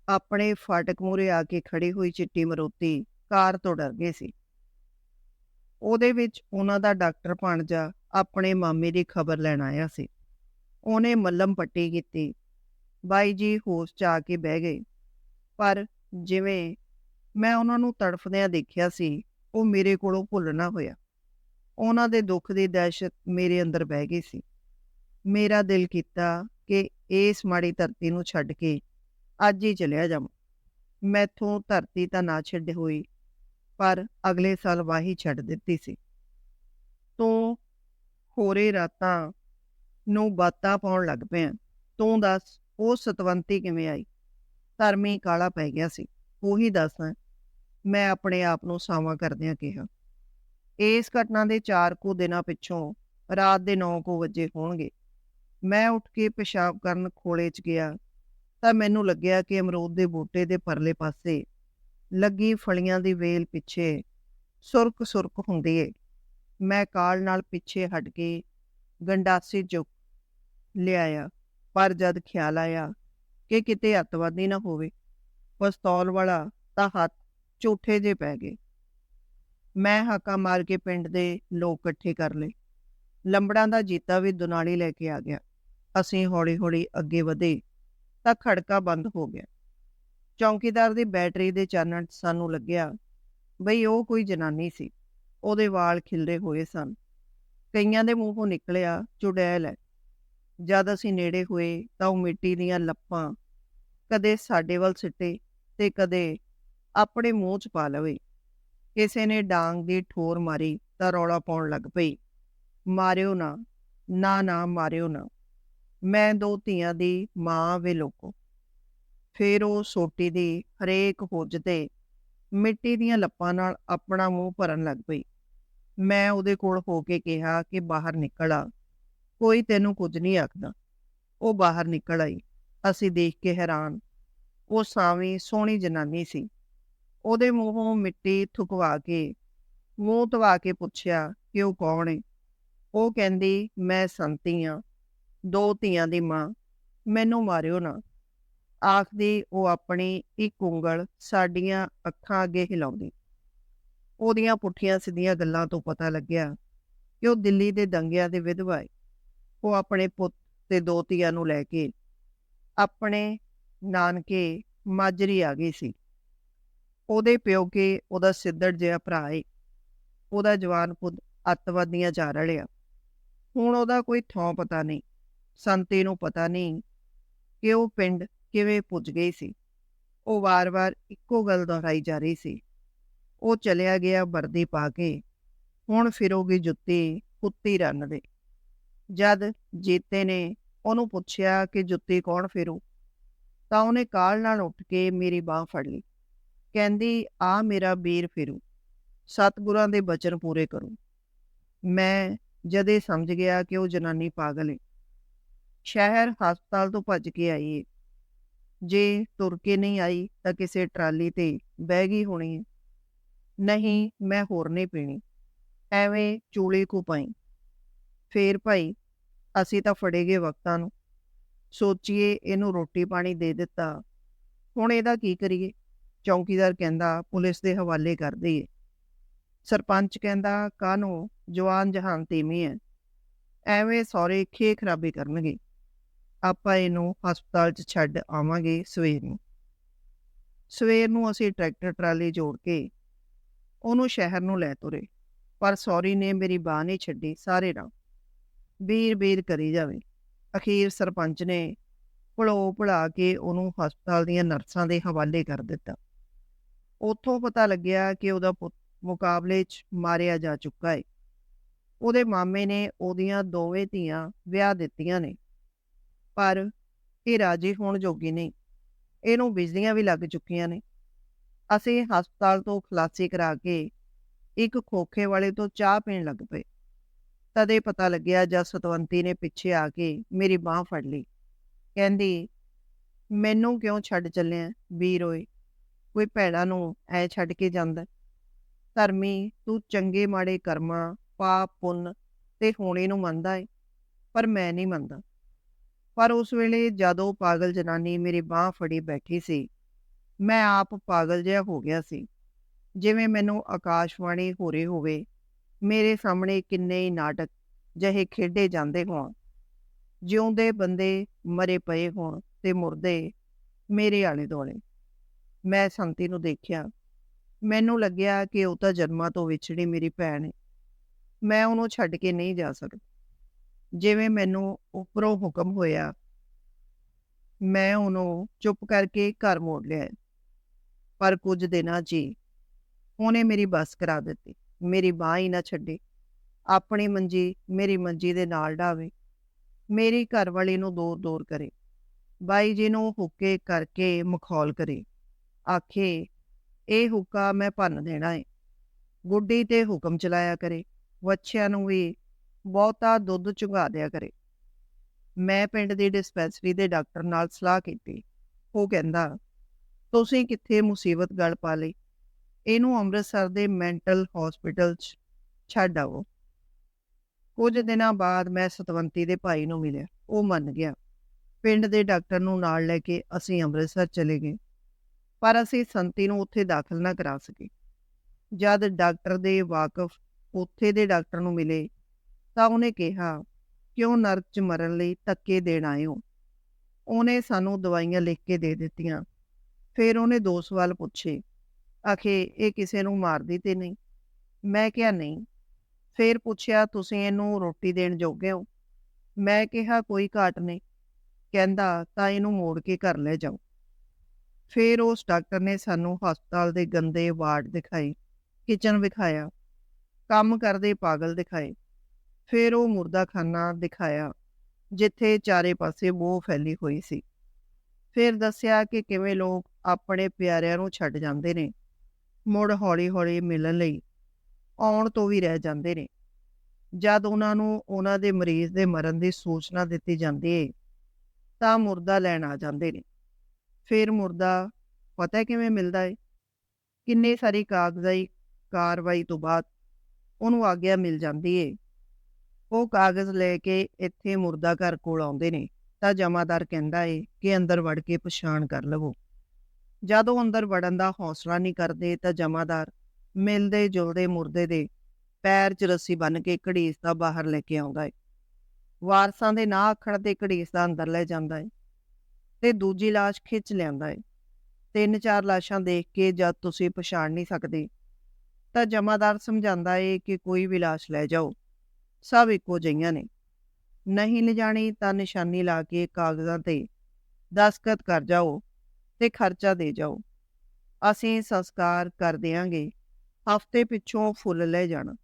ਆਪਣੇ ਫਾਟਕ ਮੂਰੇ ਆ ਕੇ ਖੜੀ ਹੋਈ ਚਿੱਟੀ ਮਰੋਤੀ ਕਾਰ ਤੋਂ ਡਰ ਗਏ ਸੀ। ਉਹਦੇ ਵਿੱਚ ਉਹਨਾਂ ਦਾ ਡਾਕਟਰ ਭਾਣਜਾ ਆਪਣੇ ਮਾਮੇ ਦੀ ਖਬਰ ਲੈਣ ਆਇਆ ਸੀ। ਉਹਨੇ ਮੱਲਮ ਪੱਟੀ ਕੀਤੀ। ਬਾਈ ਜੀ ਹੋਸ਼ 'ਚ ਆ ਕੇ ਬਹਿ ਗਏ। ਪਰ ਜਿਵੇਂ ਮੈਂ ਉਹਨਾਂ ਨੂੰ ਤੜਫਦਿਆਂ ਦੇਖਿਆ ਸੀ, ਉਹ ਮੇਰੇ ਕੋਲੋਂ ਭੁੱਲ ਨਾ ਹੋਇਆ। ਉਹਨਾਂ ਦੇ ਦੁੱਖ ਦੀ ਦਹਿਸ਼ਤ ਮੇਰੇ ਅੰਦਰ ਬਹਿ ਗਈ ਸੀ। ਮੇਰਾ ਦਿਲ ਕੀਤਾ ਕਿ ਇਸ ਮਾੜੀ ਧਰਤੀ ਨੂੰ ਛੱਡ ਕੇ ਅੱਜ ਹੀ ਚਲਿਆ ਜਾਵਾਂ। ਮੈਥੋਂ ਧਰਤੀ ਤਾਂ ਨਾ ਛੱਡ ਹੋਈ, ਪਰ ਅਗਲੇ ਸਾਲ ਵਾਹੀ ਛੱਡ ਦਿੱਤੀ ਸੀ। ਤੂੰ ਹੋਰੇ ਰਾਤਾਂ ਨੂੰ ਬਾਤਾਂ ਪਾਉਣ ਲੱਗ ਪਿਆ। ਤੂੰ ਦੱਸ, ਉਹ ਸਤਵੰਤੀ ਕਿਵੇਂ ਆਈ? ਧਰਮੀ ਕਾਲਾ ਪੈ ਗਿਆ ਸੀ। ਉਹੀ ਦੱਸ ਮੈਂ ਆਪਣੇ ਆਪ ਨੂੰ ਸਾਵਾ ਕਰਦਿਆਂ ਕਿਹਾ। ਇਸ ਘਟਨਾ ਦੇ 4 ਕੁ ਦਿਨਾਂ ਪਿੱਛੋਂ ਰਾਤ ਦੇ 9 ਕੁ ਵਜੇ ਹੋਣਗੇ। ਮੈਂ ਉੱਠ ਕੇ ਪਿਸ਼ਾਬ ਕਰਨ ਖੋਲੇ 'ਚ ਗਿਆ ਤਾਂ ਮੈਨੂੰ ਲੱਗਿਆ ਕਿ ਅਮਰੂਦ ਦੇ ਬੂਟੇ ਦੇ ਪਰਲੇ ਪਾਸੇ ਲੱਗੀ ਫਲੀਆਂ ਦੀ ਵੇਲ ਪਿੱਛੇ ਸੁਰਕ ਸੁਰਕ ਹੁੰਦੀ ਏ। ਮੈਂ ਕਾਲ ਨਾਲ ਪਿੱਛੇ ਹਟ ਕੇ ਗੰਡਾਸੀ ਚੁੱਕ ਲਿਆਇਆ, ਪਰ ਜਦ ਖਿਆਲ ਆਇਆ ਕਿ ਕਿਤੇ ਅੱਤਵਾਦੀ ਨਾ ਹੋਵੇ, ਪਿਸਤੌਲ ਵਾਲਾ ਤਾਂ ਹੱਥ ਝੂਠੇ ਜੇ ਪੈ ਗਏ। ਮੈਂ ਹਾਕਾ ਮਾਰ ਕੇ ਪਿੰਡ ਦੇ ਲੋਕ ਇਕੱਠੇ ਕਰ ਲਏ। ਲੰਬੜਾਂ ਦਾ ਜੀਤਾ ਵੀ ਦੁਨਾਲੀ ਲੈ ਕੇ ਆ ਗਿਆ। ਅਸੀਂ ਹੌਲੀ-ਹੌਲੀ ਅੱਗੇ ਵਧੇ ਤਾਂ ਖੜਕਾ ਬੰਦ ਹੋ ਗਿਆ। ਚੌਂਕੀਦਾਰ ਦੀ ਬੈਟਰੀ ਦੇ ਚਾਨਣ ਸਾਨੂੰ ਲੱਗਿਆ ਬਈ ਉਹ ਕੋਈ ਜਨਾਨੀ ਸੀ। ਉਹਦੇ ਵਾਲ ਖਿਲਰੇ ਹੋਏ ਸਨ। ਕਈਆਂ ਦੇ ਮੂੰਹੋਂ ਨਿਕਲਿਆ, ਚੁੜੈਲ ਹੈ ਜਦ ਅਸੀਂ ਨੇੜੇ ਹੋਏ ਤਾਂ ਉਹ ਮਿੱਟੀ ਦੀਆਂ ਲੱਪਾਂ ਕਦੇ ਸਾਡੇ ਵੱਲ ਸਿੱਟੇ ਤੇ ਕਦੇ ਆਪਣੇ ਮੂੰਹ 'ਚ ਪਾ ਲਵੇ। ਕਿਸੇ ਨੇ ਡਾਂਗ ਦੀ ਠੋਰ ਮਾਰੀ ਤਾਂ ਰੌਲਾ ਪਾਉਣ ਲੱਗ ਪਈ। ਮਾਰਿਓ ਨਾ ਨਾ ਨਾ ਮਾਰਿਓ ਨਾ। ਮੈਂ ਦੋ ਧੀਆਂ ਦੀ ਮਾਂ ਵੇ ਲੋਕੋ। ਫਿਰ ਉਹ ਸੋਟੀ ਦੀ ਹਰੇਕ ਹੁੱਜ ਤੇ ਮਿੱਟੀ ਦੀਆਂ ਲੱਪਾਂ ਨਾਲ ਆਪਣਾ ਮੂੰਹ ਭਰਨ ਲੱਗ ਪਈ। ਮੈਂ ਉਹਦੇ ਕੋਲ ਹੋ ਕੇ ਕਿਹਾ ਕਿ ਬਾਹਰ ਨਿਕਲ ਆ। ਕੋਈ ਤੈਨੂੰ ਕੁਝ ਨਹੀਂ ਆਖਦਾ। ਉਹ ਬਾਹਰ ਨਿਕਲ ਆਈ। ਅਸੀਂ ਦੇਖ ਕੇ ਹੈਰਾਨ। ਉਹ ਸਾਵੀਂ ਸੋਹਣੀ ਜਨਾਨੀ ਸੀ। ਉਹਦੇ ਮੂੰਹੋਂ ਮਿੱਟੀ ਥੁਕਵਾ ਕੇ, ਮੂੰਹ ਧਵਾ ਕੇ ਪੁੱਛਿਆ ਕਿ ਉਹ ਕੌਣ ਹੈ ਉਹ ਕਹਿੰਦੀ, ਮੈਂ ਸੰਤੀ ਆ। ਦੋ ਧੀਆਂ ਦੀ ਮਾਂ। ਮੈਨੂੰ ਮਾਰਿਓ ਨਾ। ਆਖਦੀ ਉਹ ਆਪਣੀ ਇੱਕ ਉਂਗਲ ਸਾਡੀਆਂ ਅੱਖਾਂ ਅੱਗੇ ਹਿਲਾਉਂਦੀ। ਉਹਦੀਆਂ ਪੁੱਠੀਆਂ ਸਿੱਧੀਆਂ ਗੱਲਾਂ ਤੋਂ ਪਤਾ ਲੱਗਿਆ ਕਿ ਉਹ ਦਿੱਲੀ ਦੇ ਦੰਗਿਆਂ ਦੇ ਵਿਧਵਾ ਏ। ਉਹ ਆਪਣੇ ਪੁੱਤ ਤੇ ਦੋ ਧੀਆਂ ਨੂੰ ਲੈ ਕੇ ਆਪਣੇ ਨਾਨਕੇ ਮਾਜਰੀ ਆ ਗਈ ਸੀ। ਉਹਦੇ ਪਿਓਕੇ ਉਹਦਾ ਸਿੱਧੜ ਜਿਹਾ ਭਰਾ ਏ। ਉਹਦਾ ਜਵਾਨ ਪੁੱਤ ਅੱਤਵਾਦੀਆਂ ਜਾ ਰਲਿਆ ਹੁਣ ਉਹਦਾ ਕੋਈ ਥਾਂ ਪਤਾ ਨਹੀਂ, ਸੰਤੇ ਨੂੰ ਪਤਾ ਨਹੀਂ ਕਿ ਉਹ ਪਿੰਡ ਕਿਵੇਂ ਪੁੱਜ ਗਈ ਸੀ। ਉਹ ਵਾਰ-ਵਾਰ ਇੱਕੋ ਗੱਲ ਦੁਹਰਾਈ ਜਾ ਰਹੀ ਸੀ। ਉਹ ਚਲਿਆ ਗਿਆ ਵਰਦੀ ਪਾ ਕੇ। ਹੁਣ ਫਿਰੋਗੀ ਜੁੱਤੀ ਕੁੱਤੀ ਰੰਨ ਦੇ। ਜਦ ਜੀਤੇ ਨੇ ਉਹਨੂੰ ਪੁੱਛਿਆ ਕਿ ਜੁੱਤੀ ਕੌਣ ਫੇਰੂ, ਤਾਂ ਉਹਨੇ ਕਾਲ ਨਾਲ ਉੱਠ ਕੇ ਮੇਰੀ ਬਾਹ ਫੜ ਲਈ। ਕਹਿੰਦੀ, ਆ ਮੇਰਾ ਵੀਰ ਫਿਰੂ, ਸਤਿਗੁਰਾਂ ਦੇ ਬਚਨ ਪੂਰੇ ਕਰੂ। ਮੈਂ ਜਦੇ ਸਮਝ ਗਿਆ ਕਿ ਉਹ ਜਨਾਨੀ ਪਾਗਲ ਏ, ਸ਼ਹਿਰ ਹਸਪਤਾਲ ਤੋਂ ਭੱਜ ਕੇ ਆਈ ਏ। ਜੇ ਤੁਰ ਕੇ ਨਹੀਂ ਆਈ ਤਾਂ ਕਿਸੇ ਟਰਾਲੀ ਤੇ ਬਹਿ ਗਈ ਹੋਣੀ ਏ। ਨਹੀਂ, ਮੈਂ ਹੋਰ ਨਹੀਂ ਪੀਣੀ। ਐਵੇਂ ਚੂਲੇ ਕੋ ਪਾਈ। ਫੇਰ ਭਾਈ, ਅਸੀਂ ਤਾਂ ਫੜੇ ਗਏ ਵਕਤਾਂ ਨੂੰ। ਸੋਚੀਏ, ਇਹਨੂੰ ਰੋਟੀ ਪਾਣੀ ਦੇ ਦਿੱਤਾ। ਹੁਣ ਇਹਦਾ ਕੀ ਕਰੀਏ? ਚੌਕੀਦਾਰ ਕਹਿੰਦਾ, ਪੁਲਿਸ ਦੇ ਹਵਾਲੇ ਕਰ ਦਈਏ ਸਰਪੰਚ ਕਹਿੰਦਾ, ਕਾਹਨੂੰ? ਜਵਾਨ ਜਹਾਨ ਤੀਮੀ ਹੈ ਐਵੇਂ ਸੌਰੇ ਖੇ ਖਰਾਬੀ ਕਰਨਗੇ। ਆਪਾਂ ਇਹਨੂੰ ਹਸਪਤਾਲ 'ਚ ਛੱਡ ਆਵਾਂਗੇ ਸਵੇਰ ਨੂੰ। ਸਵੇਰ ਨੂੰ ਅਸੀਂ ਟਰੈਕਟਰ ਟਰਾਲੀ ਜੋੜ ਕੇ ਉਹਨੂੰ ਸ਼ਹਿਰ ਨੂੰ ਲੈ ਤੁਰੇ। ਪਰ ਸੌਰੀ ਨੇ ਮੇਰੀ ਬਾਹ ਨਹੀਂ ਛੱਡੀ, ਸਾਰੇ ਰਾਹ। ਬੀਰ ਬੀਰ ਕਰੀ ਜਾਵੇ। ਅਖੀਰ ਸਰਪੰਚ ਨੇ ਭਲੋ ਭਲਾ ਕੇ ਉਹਨੂੰ ਹਸਪਤਾਲ ਦੀਆਂ ਨਰਸਾਂ ਦੇ ਹਵਾਲੇ ਕਰ ਦਿੱਤਾ। ਉੱਥੋਂ ਪਤਾ ਲੱਗਿਆ ਕਿ ਉਹਦਾ ਪੁੱਤ ਮੁਕਾਬਲੇ 'ਚ ਮਾਰਿਆ ਜਾ ਚੁੱਕਾ ਹੈ ਉਹਦੇ ਮਾਮੇ ਨੇ ਉਹਦੀਆਂ ਦੋਵੇਂ ਧੀਆਂ ਵਿਆਹ ਦਿੱਤੀਆਂ ਨੇ, ਪਰ ਇਹ ਰਾਜੀ ਹੋਣ ਜੋਗੀ ਨਹੀਂ। ਇਹਨੂੰ ਬਿਜਲੀਆਂ ਵੀ ਲੱਗ ਚੁੱਕੀਆਂ ਨੇ। ਅਸੀਂ ਹਸਪਤਾਲ ਤੋਂ ਖਲਾਸੀ ਕਰਾ ਕੇ ਇੱਕ ਖੋਖੇ ਵਾਲੇ ਤੋਂ ਚਾਹ ਪੀਣ ਲੱਗ ਪਏ। ਤਦੇ ਪਤਾ ਲੱਗਿਆ ਜਦ ਸਤਵੰਤੀ ਨੇ ਪਿੱਛੇ ਆ ਕੇ ਮੇਰੀ ਬਾਹ ਫੜ ਲਈ। ਕਹਿੰਦੀ, ਮੈਨੂੰ ਕਿਉਂ ਛੱਡ ਚੱਲਿਆ ਵੀਰ ਓਏ? ਕੋਈ ਭੈੜਾ ਨੂੰ ਐ ਛੱਡ ਕੇ ਜਾਂਦਾ। ਧਰਮੀ, ਤੂੰ ਚੰਗੇ ਮਾੜੇ ਕਰਮਾਂ, ਪਾਪ, ਪੁੰਨ ਤੇ ਹੋਣੇ ਨੂੰ ਮੰਨਦਾ ਏ, ਪਰ ਮੈਂ ਨਹੀਂ ਮੰਨਦਾ। ਪਰ ਉਸ ਵੇਲੇ ਜਦੋਂ ਪਾਗਲ ਜਨਾਨੀ ਮੇਰੀ ਬਾਹ ਫੜੀ ਬੈਠੀ ਸੀ, ਮੈਂ ਆਪ ਪਾਗਲ ਜਿਹਾ ਹੋ ਗਿਆ ਸੀ। ਜਿਵੇਂ ਮੈਨੂੰ ਆਕਾਸ਼ਵਾਣੀ ਹੋ ਰਹੀ ਹੋਵੇ, ਮੇਰੇ ਸਾਹਮਣੇ ਕਿੰਨੇ ਹੀ ਨਾਟਕ ਜਿਹੇ ਖੇਡੇ ਜਾਂਦੇ ਹੋਣ। ਜਿਉਂਦੇ ਬੰਦੇ ਮਰੇ ਪਏ ਹੋਣ ਤੇ ਮੁਰਦੇ ਮੇਰੇ ਆਲੇ ਦੁਆਲੇ ਮੈਂ ਸੰਤੀ ਨੂੰ ਦੇਖਿਆ। ਮੈਨੂੰ ਲੱਗਿਆ ਕਿ ਉਹ ਤਾਂ ਜਨਮਾਂ ਤੋਂ ਵਿਛੜੀ ਮੇਰੀ ਭੈਣ ਹੈ ਮੈਂ ਉਹਨੂੰ ਛੱਡ ਕੇ ਨਹੀਂ ਜਾ ਸਕਦਾ। ਜਿਵੇਂ ਮੈਨੂੰ ਉੱਪਰੋਂ ਹੁਕਮ ਹੋਇਆ, ਮੈਂ ਉਹਨੂੰ ਚੁੱਪ ਕਰਕੇ ਘਰ ਮੋੜ ਲਿਆ ਪਰ ਕੁਝ ਦਿਨਾਂ 'ਚ ਹੀ ਉਹਨੇ ਮੇਰੀ ਬੱਸ ਕਰਾ ਦਿੱਤੀ। ਮੇਰੀ ਬਾਹ ਹੀ ਨਾ ਛੱਡੇ। ਆਪਣੀ ਮੰਜੀ ਮੇਰੀ ਮੰਜੀ ਦੇ ਨਾਲ ਢਾਵੇ ਮੇਰੀ ਘਰ ਵਾਲੀ ਨੂੰ ਦੂਰ ਦੂਰ ਕਰੇ। ਬਾਈ ਜੀ ਨੂੰ ਹੁੱਕੇ ਕਰਕੇ ਮਖੌਲ ਕਰੇ। ਆਖੇ, ਇਹ ਹੁੱਕਾ ਮੈਂ ਭੰਨ ਦੇਣਾ ਏ। ਗੁੱਡੀ ਤੇ ਹੁਕਮ ਚਲਾਇਆ ਕਰੇ, ਵੱਛਿਆਂ ਨੂੰ ਵੀ ਬਹੁਤਾ ਦੁੱਧ ਚੁਗਾ ਦਿਆ ਕਰੇ। ਮੈਂ ਪਿੰਡ ਦੀ ਡਿਸਪੈਂਸਰੀ ਦੇ ਡਾਕਟਰ ਨਾਲ ਸਲਾਹ ਕੀਤੀ। ਉਹ ਕਹਿੰਦਾ, ਤੁਸੀਂ ਕਿੱਥੇ ਮੁਸੀਬਤ ਗਲ ਪਾ ਲਈ? ਇਹਨੂੰ ਅੰਮ੍ਰਿਤਸਰ ਦੇ ਮੈਂਟਲ ਹਸਪੀਟਲ 'ਚ ਛੱਡ ਆਵੋ ਕੁਝ ਦਿਨਾਂ ਬਾਅਦ ਮੈਂ ਸਤਵੰਤੀ ਦੇ ਭਾਈ ਨੂੰ ਮਿਲਿਆ। ਉਹ ਮੰਨ ਗਿਆ। ਪਿੰਡ ਦੇ ਡਾਕਟਰ ਨੂੰ ਨਾਲ ਲੈ ਕੇ ਅਸੀਂ ਅੰਮ੍ਰਿਤਸਰ ਚਲੇ ਗਏ। ਪਰ ਅਸੀਂ ਸੰਤੀ ਨੂੰ ਉੱਥੇ ਦਾਖਲ ਨਾ ਕਰਾ ਸਕੇ ਜਦ ਡਾਕਟਰ ਦੇ ਵਾਕਫ ਉੱਥੇ ਦੇ ਡਾਕਟਰ ਨੂੰ ਮਿਲੇ, ਤਾਂ ਉਹਨੇ ਕਿਹਾ, ਕਿਉਂ ਨਰਕ 'ਚ ਮਰਨ ਲਈ ਧੱਕੇ ਦੇਣ ਆਏ ਹੋ? ਉਹਨੇ ਸਾਨੂੰ ਦਵਾਈਆਂ ਲਿਖ ਕੇ ਦੇ ਦਿੱਤੀਆਂ। ਫਿਰ ਉਹਨੇ ਦੋ ਸਵਾਲ ਪੁੱਛੇ, ਆਖੇ, ਇਹ ਕਿਸੇ ਨੂੰ ਮਾਰਦੀ ਤੇ ਨਹੀਂ? ਮੈਂ ਕਿਹਾ, ਨਹੀਂ। ਫਿਰ ਪੁੱਛਿਆ, ਤੁਸੀਂ ਇਹਨੂੰ ਰੋਟੀ ਦੇਣ ਜੋਗੇ ਹੋ? ਮੈਂ ਕਿਹਾ, ਕੋਈ ਘਾਟ ਨਹੀਂ। ਕਹਿੰਦਾ, ਤਾਂ ਇਹਨੂੰ ਮੋੜ ਕੇ ਘਰ ਲੈ ਜਾਓ। ਫਿਰ ਉਸ ਡਾਕਟਰ ਨੇ ਸਾਨੂੰ ਹਸਪਤਾਲ ਦੇ ਗੰਦੇ ਵਾਰਡ ਦਿਖਾਏ ਕਿਚਨ ਵਿਖਾਇਆ, ਕੰਮ ਕਰਦੇ ਪਾਗਲ ਦਿਖਾਏ, ਫਿਰ ਉਹ ਮੁਰਦਾਖਾਨਾ ਦਿਖਾਇਆ, ਜਿੱਥੇ ਚਾਰੇ ਪਾਸੇ ਮੋਹ ਫੈਲੀ ਹੋਈ ਸੀ। ਫਿਰ ਦੱਸਿਆ ਕਿ ਕਿਵੇਂ ਲੋਕ ਆਪਣੇ ਪਿਆਰਿਆਂ ਨੂੰ ਛੱਡ ਜਾਂਦੇ ਨੇ, ਮੁੜ ਹੌਲੀ-ਹੌਲੀ ਮਿਲਣ ਲਈ, ਆਉਣ ਤੋਂ ਵੀ ਰਹਿ ਜਾਂਦੇ ਨੇ। ਜਦ ਉਹਨਾਂ ਨੂੰ ਉਹਨਾਂ ਦੇ ਮਰੀਜ਼ ਦੇ ਮਰਨ ਦੀ ਸੂਚਨਾ ਦਿੱਤੀ ਜਾਂਦੀ ਹੈ ਤਾਂ ਮੁਰਦਾ ਲੈਣ ਆ ਜਾਂਦੇ ਨੇ। ਫਿਰ ਮੁਰਦਾ ਪਤਾ ਕਿਵੇਂ ਮਿਲਦਾ ਏ? ਕਿੰਨੇ ਸਾਰੀ ਕਾਗਜ਼ਾਈ ਕਾਰਵਾਈ ਤੋਂ ਬਾਅਦ ਉਹਨੂੰ ਆਗਿਆ ਮਿਲ ਜਾਂਦੀ ਏ। ਉਹ ਕਾਗਜ਼ ਲੈ ਕੇ ਇੱਥੇ ਮੁਰਦਾ ਘਰ ਕੋਲ ਆਉਂਦੇ ਨੇ ਤਾਂ ਜਮਾਦਾਰ ਕਹਿੰਦਾ ਏ ਕਿ ਅੰਦਰ ਵੜ ਕੇ ਪਛਾਣ ਕਰ ਲਵੋ। ਜਦੋਂ ਅੰਦਰ ਵੜਨ ਦਾ ਹੌਸਲਾ ਨਹੀਂ ਕਰਦੇ ਤਾਂ ਜਮਾਦਾਰ ਮਿਲਦੇ ਜੁਲਦੇ ਮੁਰਦੇ ਦੇ ਪੈਰ 'ਚ ਰੱਸੀ ਬੰਨ੍ਹ ਕੇ ਘੜੀਸਦਾ ਬਾਹਰ ਲੈ ਕੇ ਆਉਂਦਾ ਏ। ਵਾਰਸਾਂ ਦੇ ਨਾ ਆਖਣ ਤੇ ਘੜੀਸਦਾ ਅੰਦਰ ਲੈ ਜਾਂਦਾ ਏ। ਤੇ ਦੂਜੀ ਲਾਸ਼ ਖਿੱਚ ਲਿਆਂਦਾ ਏ। 3-4 ਲਾਸ਼ਾਂ ਦੇਖ ਕੇ ਜਦ ਤੁਸੀਂ ਪਛਾਣ ਨਹੀਂ ਸਕਦੇ, ਤਾਂ ਜਮਾਦਾਰ ਸਮਝਾਉਂਦਾ ਏ ਕਿ ਕੋਈ ਵੀ ਲਾਸ਼ ਲੈ ਜਾਓ। ਸਭ ਇੱਕੋ ਜਿਹੀਆਂ ਨੇ। ਨਹੀਂ ਲਿਜਾਣੀ ਤਾਂ ਨਿਸ਼ਾਨੀ ਲਾ ਕੇ ਕਾਗਜ਼ਾਂ ਤੇ ਦਸਖਤ ਕਰ ਜਾਓ ਤੇ ਖਰਚਾ ਦੇ ਜਾਓ। ਅਸੀਂ ਸੰਸਕਾਰ ਕਰ ਦਿਆਂਗੇ। ਹਫ਼ਤੇ ਪਿੱਛੋਂ ਫੁੱਲ ਲੈ ਜਾਣਾ।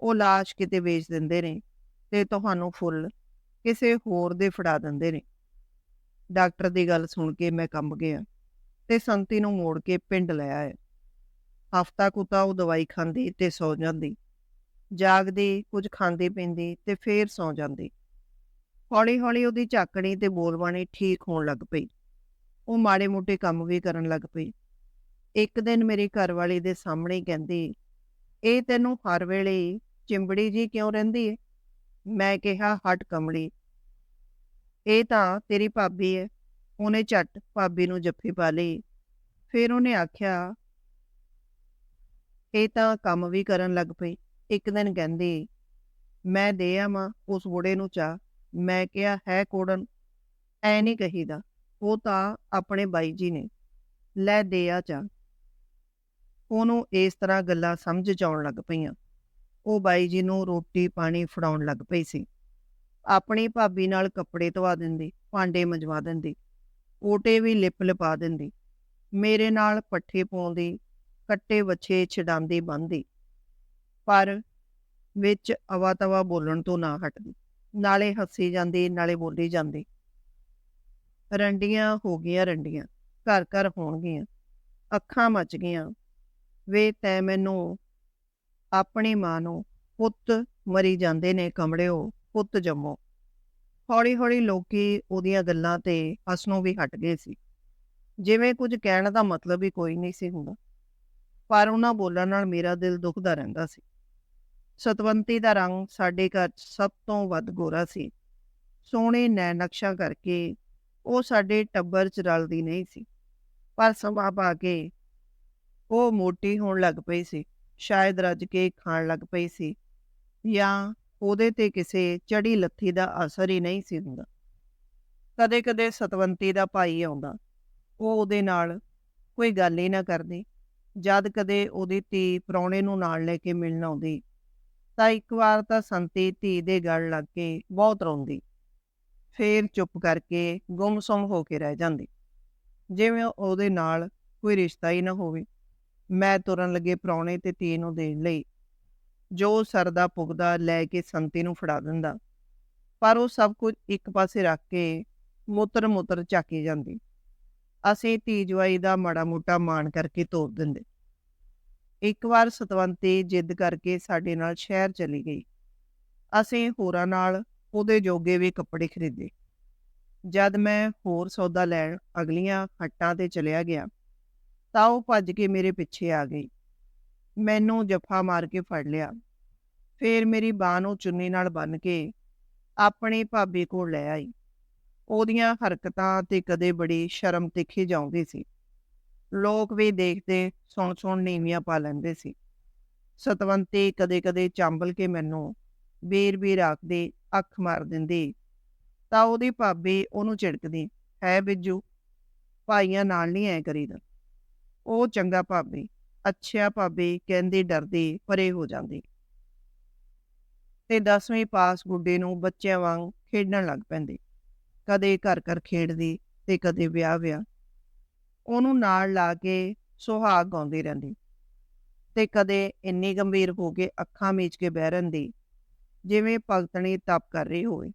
ਉਹ ਲਾਸ਼ ਕਿਤੇ ਵੇਚ ਦਿੰਦੇ ਨੇ ਤੇ ਤੁਹਾਨੂੰ ਫੁੱਲ ਕਿਸੇ ਹੋਰ ਦੇ ਫੜਾ ਦਿੰਦੇ ਨੇ। ਡਾਕਟਰ ਦੀ ਗੱਲ ਸੁਣ ਕੇ ਮੈਂ ਕੰਬ ਗਿਆ ਤੇ ਸੰਤੀ ਨੂੰ ਮੋੜ ਕੇ ਪਿੰਡ ਲੈ ਆਇਆ ਹਫਤਾ ਕੁਤਾ ਉਹ ਦਵਾਈ ਖਾਂਦੀ ਤੇ ਸੌ ਜਾਂਦੀ। ਜਾਗਦੀ, ਕੁਝ ਖਾਂਦੀ ਪੀਂਦੀ ਤੇ ਫੇਰ ਸੌ ਜਾਂਦੀ। ਹੌਲੀ ਹੌਲੀ ਉਹਦੀ ਝਾਕਣੀ ਤੇ ਬੋਲਬਾਣੀ ਠੀਕ ਹੋਣ ਲੱਗ ਪਈ। ਉਹ ਮਾੜੇ ਮੋਟੇ ਕੰਮ ਵੀ ਕਰਨ ਲੱਗ ਪਈ। ਇੱਕ ਦਿਨ ਮੇਰੀ ਘਰਵਾਲੀ ਦੇ ਸਾਹਮਣੇ ਕਹਿੰਦੀ, ਇਹ ਤੈਨੂੰ ਹਰ ਵੇਲੇ ਚਿੰਬੜੀ ਜੀ ਕਿਉਂ ਰਹਿੰਦੀ ਏ? ਮੈਂ ਕਿਹਾ, ਹਟ ਕਮਲੀ ਇਹ ਤਾਂ ਤੇਰੀ ਭਾਬੀ ਹੈ ਉਹਨੇ ਝੱਟ ਭਾਬੀ ਨੂੰ ਜੱਫੀ ਪਾ ਲਈ ਫਿਰ ਉਹਨੇ ਆਖਿਆ, ਇਹ ਤਾਂ ਕੰਮ ਵੀ ਕਰਨ ਲੱਗ ਪਈ। ਇੱਕ ਦਿਨ ਕਹਿੰਦੀ, ਮੈਂ ਦੇ ਆਵਾਂ ਉਸ ਬੁੜੇ ਨੂੰ ਚਾਹ। ਮੈਂ ਕਿਹਾ, ਹੈ ਕੋੜਨ, ਐ ਨਹੀਂ ਕਹੀਦਾ। ਉਹ ਤਾਂ ਆਪਣੇ ਬਾਈ ਜੀ ਨੇ, ਲੈ ਦੇ ਆ ਚਾਹ। ਉਹਨੂੰ ਇਸ ਤਰ੍ਹਾਂ ਗੱਲਾਂ ਸਮਝ ਚ ਲੱਗ ਪਈਆਂ। ਉਹ ਬਾਈ ਜੀ ਨੂੰ ਰੋਟੀ ਪਾਣੀ ਫੜਾਉਣ ਲੱਗ ਪਈ ਸੀ। ਆਪਣੀ ਭਾਬੀ ਨਾਲ ਕੱਪੜੇ ਧਵਾ ਦਿੰਦੀ, ਭਾਂਡੇ ਮੰਜਵਾ ਦਿੰਦੀ ਓਟੇ ਵੀ ਲਿਪ ਲਿਪਾ ਦਿੰਦੀ, ਮੇਰੇ ਨਾਲ ਪੱਠੇ ਪਾਉਂਦੀ, ਕੱਟੇ ਵੱਛੇ ਛਡਾਉਂਦੀ ਬੰਦੀ ਪਰ ਵਿੱਚ ਅਵਾ ਤਵਾ ਬੋਲਣ ਤੋਂ ਨਾ ਹਟਦੀ, ਨਾਲੇ ਹੱਸੀ ਜਾਂਦੀ, ਨਾਲੇ ਬੋਲੀ ਜਾਂਦੀ। ਰੰਡੀਆਂ ਹੋ ਗਈਆਂ ਰੰਡੀਆਂ, ਘਰ ਘਰ ਹੋਣਗੀਆਂ, ਅੱਖਾਂ ਮੱਚ ਗਈਆਂ, ਵੇ ਤੈ ਮੈਨੂੰ, ਆਪਣੀ ਮਾਂ ਨੂੰ ਪੁੱਤ ਮਰੀ ਜਾਂਦੇ ਨੇ ਕਮੜਿਓ ਪੁੱਤ ਜੰਮੋ। ਹੌਲੀ ਹੌਲੀ ਲੋਕੀ ਉਹਦੀਆਂ ਗੱਲਾਂ ਤੇ ਹੱਸਣੋਂ ਵੀ ਹਟ ਗਏ ਸੀ। ਜਿਵੇਂ ਕੁਝ ਕਹਿਣ ਦਾ ਮਤਲਬ ਹੀ ਕੋਈ ਨਹੀਂ ਸੀ ਹੁੰਦਾ। ਪਰ ਉਹਨਾਂ ਬੋਲਣ ਨਾਲ ਮੇਰਾ ਦਿਲ ਦੁਖਦਾ ਰਹਿੰਦਾ ਸੀ। ਸਤਵੰਤੀ ਦਾ ਰੰਗ ਸਾਡੇ ਘਰ 'ਚ ਸਭ ਤੋਂ ਵੱਧ ਗੋਰਾ ਸੀ। ਸੋਹਣੇ ਨੈ ਨਕਸ਼ਾ ਕਰਕੇ ਉਹ ਸਾਡੇ ਟੱਬਰ 'ਚ ਰਲਦੀ ਨਹੀਂ ਸੀ। ਪਰ ਸਮਾਂ ਪਾ ਕੇ ਉਹ ਮੋਟੀ ਹੋਣ ਲੱਗ ਪਈ ਸੀ। ਸ਼ਾਇਦ ਰੱਜ ਕੇ ਖਾਣ ਲੱਗ ਪਈ ਸੀ। ਜਾਂ ਉਹਦੇ ਤੇ ਕਿਸੇ ਚੜੀ ਲੱਥੀ ਦਾ ਅਸਰ ਹੀ ਨਹੀਂ ਸੀ ਹੁੰਦਾ। ਕਦੇ-ਕਦੇ ਸਤਵੰਤੀ ਦਾ ਭਾਈ ਆਉਂਦਾ, ਉਹ ਉਹਦੇ ਨਾਲ ਕੋਈ ਗੱਲ ਹੀ ਨਾ ਕਰਦੀ। ਜਦ ਕਦੇ ਉਹਦੀ ਧੀ ਪ੍ਰਾਹੁਣੇ ਨੂੰ ਨਾਲ ਲੈ ਕੇ ਮਿਲਣ ਆਉਂਦੀ, ਤਾਂ ਇੱਕ ਵਾਰ ਤਾਂ ਸੰਤੀ ਧੀ ਦੇ ਗਲ ਲੱਗ ਕੇ ਬਹੁਤ ਰੋਂਦੀ। ਫੇਰ ਚੁੱਪ ਕਰਕੇ ਗੁੰਮਸੁੰਮ ਹੋ ਕੇ ਰਹਿ ਜਾਂਦੀ। ਜਿਵੇਂ ਉਹਦੇ ਨਾਲ ਕੋਈ ਰਿਸ਼ਤਾ ਹੀ ਨਾ ਹੋਵੇ। ਮੈਂ ਤੁਰਨ ਲੱਗੇ ਪ੍ਰਾਹੁਣੇ ਤੇ ਧੀ ਨੂੰ ਦੇਣ ਲਈ ਜੋ ਸਰਦਾ ਪੁਗਦਾ ਲੈ ਕੇ ਸੰਤੀ ਨੂੰ ਫੜਾ ਦਿੰਦਾ। ਪਰ ਉਹ ਸਭ ਕੁਝ ਇੱਕ ਪਾਸੇ ਰੱਖ ਕੇ ਮੁੱਤਰ ਮੁੱਤਰ ਝਾਕੀ ਜਾਂਦੀ। ਅਸੀਂ ਧੀ ਜਵਾਈ ਦਾ ਮਾੜਾ ਮੋਟਾ ਮਾਣ ਕਰਕੇ ਤੋਰ ਦਿੰਦੇ। ਇੱਕ ਵਾਰ ਸਤਵੰਤੀ ਜਿੱਦ ਕਰਕੇ ਸਾਡੇ ਨਾਲ ਸ਼ਹਿਰ ਚਲੀ ਗਈ। ਅਸੀਂ ਹੋਰਾਂ ਨਾਲ ਉਹਦੇ ਜੋਗੇ ਵੀ ਕੱਪੜੇ ਖਰੀਦੇ। ਜਦ ਮੈਂ ਹੋਰ ਸੌਦਾ ਲੈਣ ਅਗਲੀਆਂ ਹੱਟਾਂ ਤੇ ਚਲਿਆ ਗਿਆ, ਤਾਂ ਉਹ ਭੱਜ ਕੇ ਮੇਰੇ ਪਿੱਛੇ ਆ ਗਈ। ਮੈਨੂੰ ਜੱਫਾ ਮਾਰ ਕੇ ਫੜ ਲਿਆ। ਫੇਰ ਮੇਰੀ ਬਾਹ ਨੂੰ ਚੁੰਨੀ ਨਾਲ ਬੰਨ ਕੇ ਆਪਣੀ ਭਾਬੀ ਕੋਲ ਲੈ ਆਈ। ਉਹਦੀਆਂ ਹਰਕਤਾਂ ਤੇ ਕਦੇ ਬੜੀ ਸ਼ਰਮ ਤਿੱਖੀ ਜਾਂਦੀ ਸੀ। ਲੋਕ ਵੀ ਦੇਖਦੇ ਸੁਣ ਸੁਣ ਨੀਵੀਆਂ ਪਾ ਲੈਂਦੇ ਸੀ। ਸਤਵੰਤੀ ਕਦੇ-ਕਦੇ ਚੰਬਲ ਕੇ ਮੈਨੂੰ ਬੇਰ ਬੀਰ ਆਖਦੇ, ਅੱਖ ਮਾਰ ਦਿੰਦੀ। ਤਾਂ ਉਹਦੀ ਭਾਬੀ ਉਹਨੂੰ ਝਿੜਕਦੀ, ਹੈ ਬਿੱਜੂ, ਭਾਈਆਂ ਨਾਲ ਨਹੀਂ ਐ ਕਰੀਦਾ। ਉਹ ਚੰਗਾ ਭਾਬੀ ਅੱਛਿਆ ਭਾਬੀ ਕਹਿੰਦੀ ਡਰਦੀ, ਪਰੇ ਹੋ ਜਾਂਦੀ। ਤੇ 10ਵੀਂ ਪਾਸ ਗੁੱਡੇ ਨੂੰ ਬੱਚਿਆਂ ਵਾਂਗ ਖੇਡਣ ਲੱਗ ਪੈਂਦੀ। ਕਦੇ ਘਰ ਘਰ ਖੇਡਦੀ ਤੇ ਕਦੇ ਵਿਆਹ ਵਿਆਹ। ਉਹਨੂੰ ਨਾਲ ਲਾ ਕੇ ਸੁਹਾਗ ਗਾਉਂਦੀ ਰਹਿੰਦੀ। ਤੇ ਕਦੇ ਇੰਨੀ ਗੰਭੀਰ ਹੋ ਕੇ ਅੱਖਾਂ ਮੀਚ ਕੇ ਬਹਿ ਰਹਿੰਦੀ, ਜਿਵੇਂ ਭਗਤਣੀ ਤਪ ਕਰ ਰਹੀ ਹੋਵੇ।